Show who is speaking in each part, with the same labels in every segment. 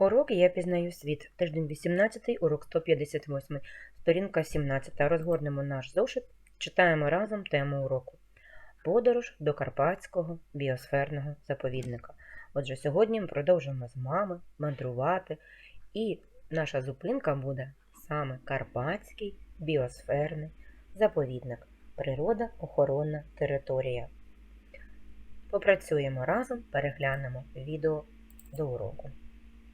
Speaker 1: Урок Я пізнаю світ. Тиждень 18, урок 158, сторінка 17. Розгорнемо наш зошит. Читаємо разом тему уроку. Подорож до Карпатського біосферного заповідника. Отже, сьогодні ми продовжимо з мами мандрувати, і наша зупинка буде саме Карпатський біосферний заповідник. Природа охоронна територія. Попрацюємо разом, переглянемо відео до уроку.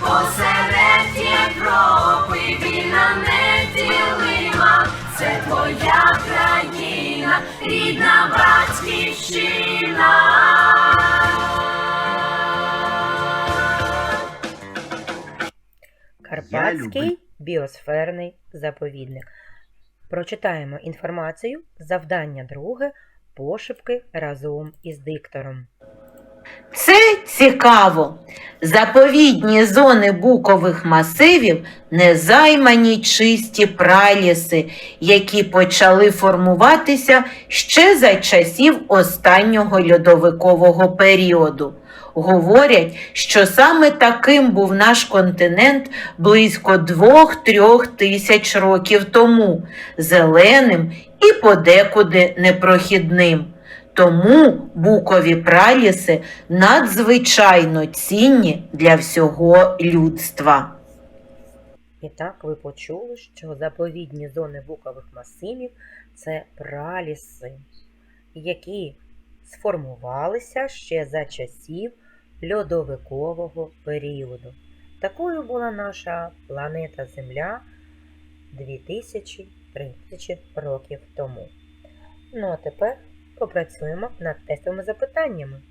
Speaker 2: Посеред Європи вільна неділима, це твоя країна, рідна батьківщина.
Speaker 1: Карпатський біосферний заповідник. Прочитаємо інформацію. Завдання друге. Пошепки разом із диктором.
Speaker 3: Це цікаво. Заповідні зони букових масивів незаймані чисті праліси, які почали формуватися ще за часів останнього льодовикового періоду. Говорять, що саме таким був наш континент близько 2-3 тисяч років тому, зеленим і подекуди непрохідним. Тому букові праліси надзвичайно цінні для всього людства.
Speaker 1: І так ви почули, що заповідні зони букових масивів це праліси, які сформувалися ще за часів льодовикового періоду. Такою була наша планета Земля 2000-3000 років тому. Ну а тепер попрацюємо над тестовими запитаннями.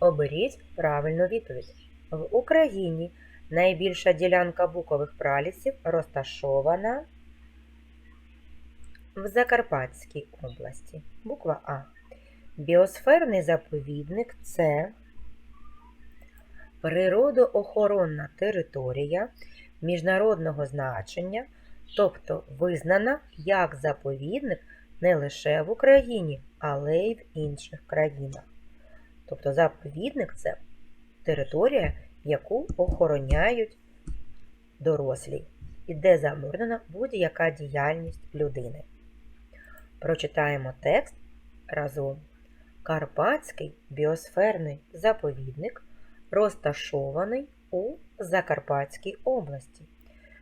Speaker 1: Оберіть правильну відповідь. В Україні найбільша ділянка букових пралісів розташована в Закарпатській області. Буква А. Біосферний заповідник це природоохоронна територія міжнародного значення, тобто визнана як заповідник не лише в Україні, але й в інших країнах. Тобто заповідник це територія, яку охороняють дорослі, і де заборонена будь-яка діяльність людини. Прочитаємо текст разом. Карпатський біосферний заповідник розташований у Закарпатській області.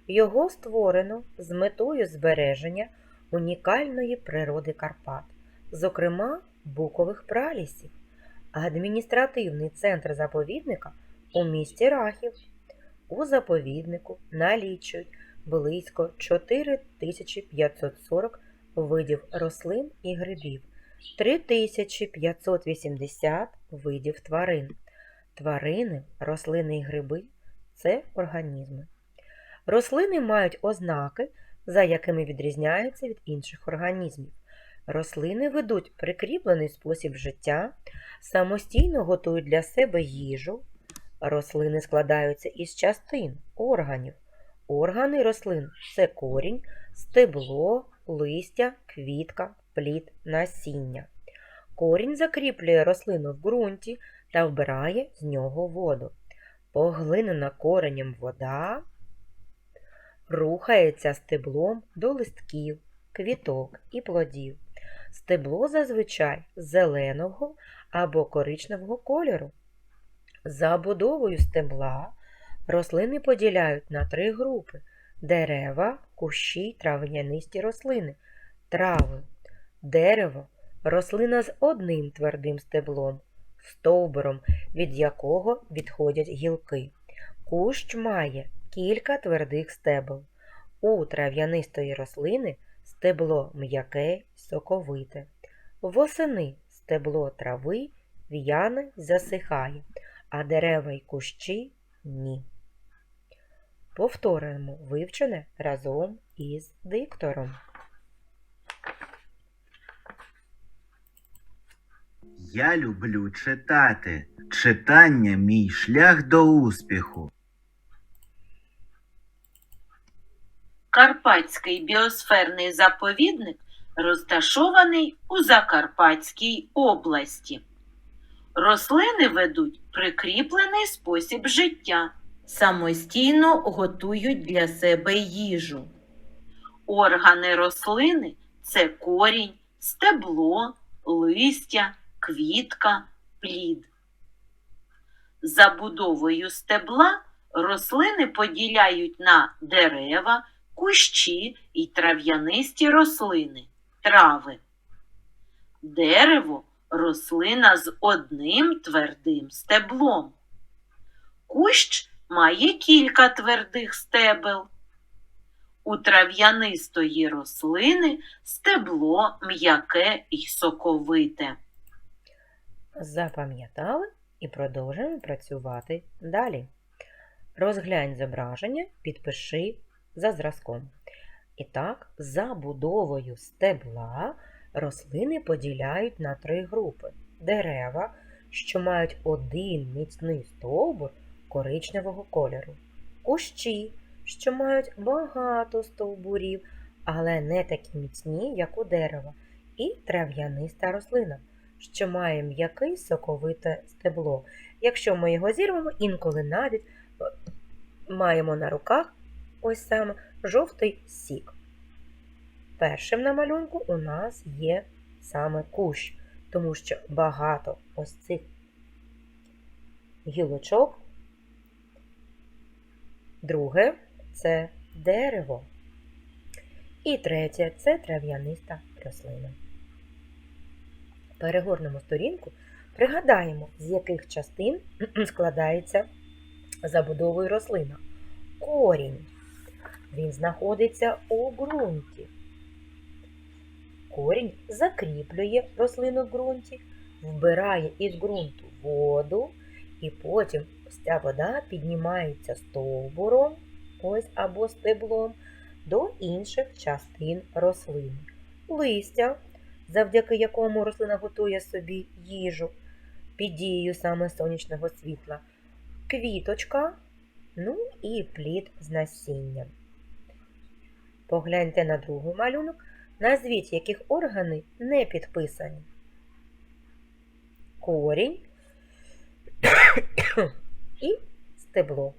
Speaker 1: Його створено з метою збереження унікальної природи Карпат, зокрема букових пралісів. Адміністративний центр заповідника у місті Рахів. У заповіднику налічують близько 4540 видів рослин і грибів, 3580 видів тварин. Тварини, рослини і гриби це організми. Рослини мають ознаки, за якими відрізняються від інших організмів. Рослини ведуть прикріплений спосіб життя, самостійно готують для себе їжу. Рослини складаються із частин органів. Органи рослин це корінь, стебло, листя, квітка, плід, насіння. Корінь закріплює рослину в ґрунті та вбирає з нього воду. Поглинена коренем вода рухається стеблом до листків, квіток і плодів. Стебло зазвичай зеленого або коричневого кольору. За будовою стебла рослини поділяють на три групи: дерева, кущі, трав'янисті рослини, трави, дерево, рослина з одним твердим стеблом, стовбуром, від якого відходять гілки. Кущ має кілька твердих стебел. У трав'янистої рослини стебло м'яке соковите. Восени стебло трави в'яне засихає, а дерева й кущі ні. Повторюємо вивчене разом із диктором.
Speaker 4: Я люблю читати. Читання мій шлях до успіху.
Speaker 3: Карпатський біосферний заповідник розташований у Закарпатській області. Рослини ведуть прикріплений спосіб життя, самостійно готують для себе їжу. Органи рослини це корінь, стебло, листя, квітка, плід. Забудовою стебла рослини поділяють на дерева, кущі і трав'янисті рослини, трави. Дерево рослина з одним твердим стеблом. Кущ має кілька твердих стебел. У трав'янистої рослини стебло м'яке і соковите.
Speaker 1: Запам'ятали і продовжуємо працювати далі. Розглянь зображення, підпиши за зразком. І так, за будовою стебла рослини поділяють на три групи: дерева, що мають один міцний стовбур коричневого кольору, кущі, що мають багато стовбурів, але не такі міцні, як у дерева, і трав'яниста рослина, що має м'який соковите стебло. Якщо ми його зірвемо, інколи навіть е, маємо на руках ось саме жовтий сік. Першим на малюнку у нас є саме кущ, тому що багато ось цих гілочок. Друге це дерево. І третє це трав'яниста рослина. Перегорнемо сторінку, пригадаємо, з яких частин складається забудовою рослина. Корінь. Він знаходиться у ґрунті. Корінь закріплює рослину в ґрунті, вбирає із ґрунту воду, і потім ця вода піднімається стовбуром ось або стеблом до інших частин рослини. Листя, завдяки якому рослина готує собі їжу під дією саме сонячного світла, квіточка, ну і плід з насінням. Погляньте на другий малюнок. Назвіть, яких органи не підписані. Корінь і стебло.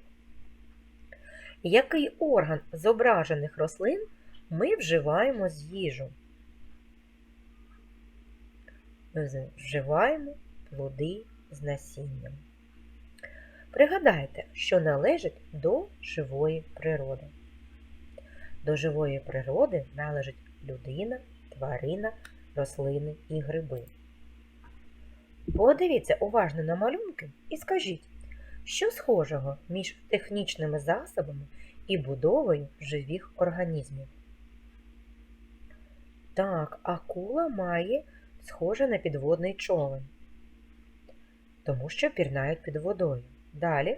Speaker 1: Який орган зображених рослин ми вживаємо з їжу? Ми вживаємо плоди з насінням. Пригадайте, що належить до живої природи. До живої природи належить людина, тварина, рослини і гриби. Подивіться уважно на малюнки і скажіть, що схожого між технічними засобами і будовою живих організмів? Так, акула має схоже на підводний човен, тому що пірнають під водою. Далі.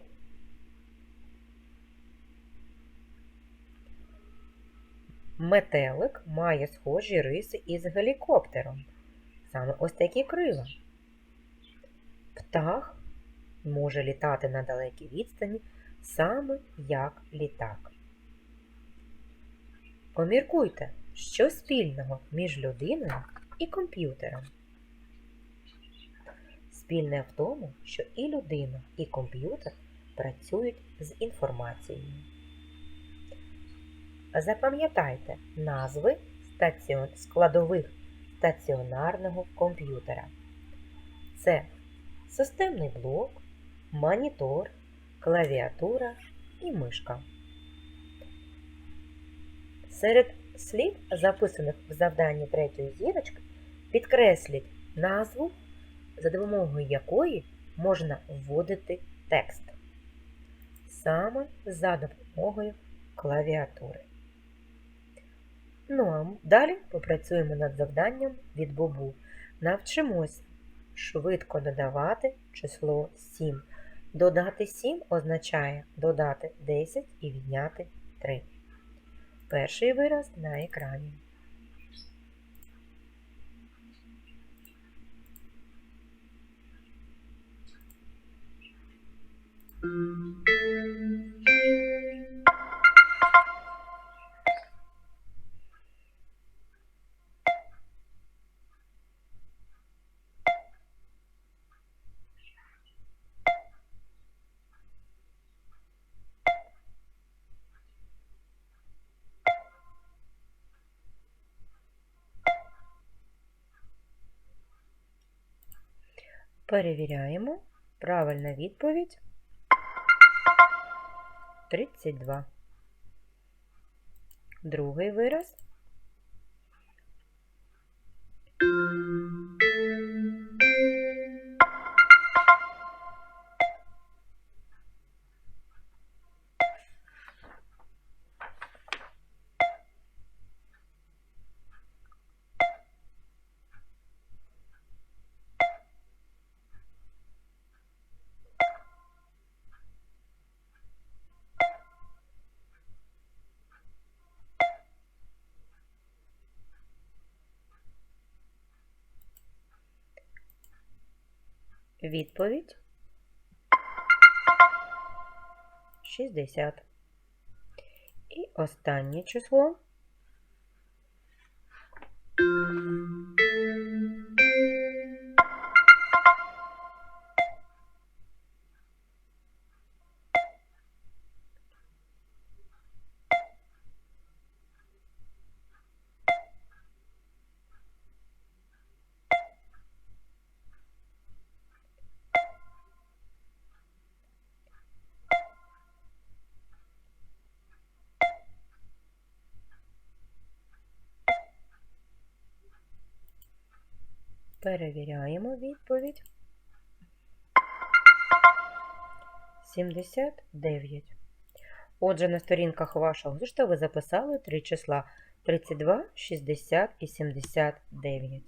Speaker 1: Метелик має схожі риси із гелікоптером. Саме ось такі крила. Птах може літати на далекій відстані саме як літак. Поміркуйте, що спільного між людиною і комп'ютером. Спільне в тому, що і людина, і комп'ютер працюють з інформацією. Запам'ятайте назви складових стаціонарного комп'ютера. Це системний блок, монітор, клавіатура і мишка. Серед слів, записаних в завданні третьої зірочки, підкресліть назву, за допомогою якої можна вводити текст. Саме за допомогою клавіатури. Ну а далі попрацюємо над завданням від Бобу. Навчимось швидко додавати число 7. Додати 7 означає додати 10 і відняти 3. Перший вираз на екрані. Перевіряємо. Правильна відповідь 32. Другий вираз. Відповідь 60. І останнє число перевіряємо відповідь 79. Отже, на сторінках вашого зошита ви записали три числа 32, 60 і 79.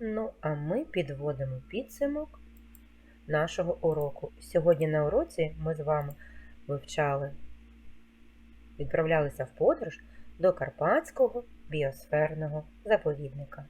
Speaker 1: Ну, а ми підводимо підсумок нашого уроку. Сьогодні на уроці ми з вами вивчали, відправлялися в подорож до Карпатського біосферного заповідника.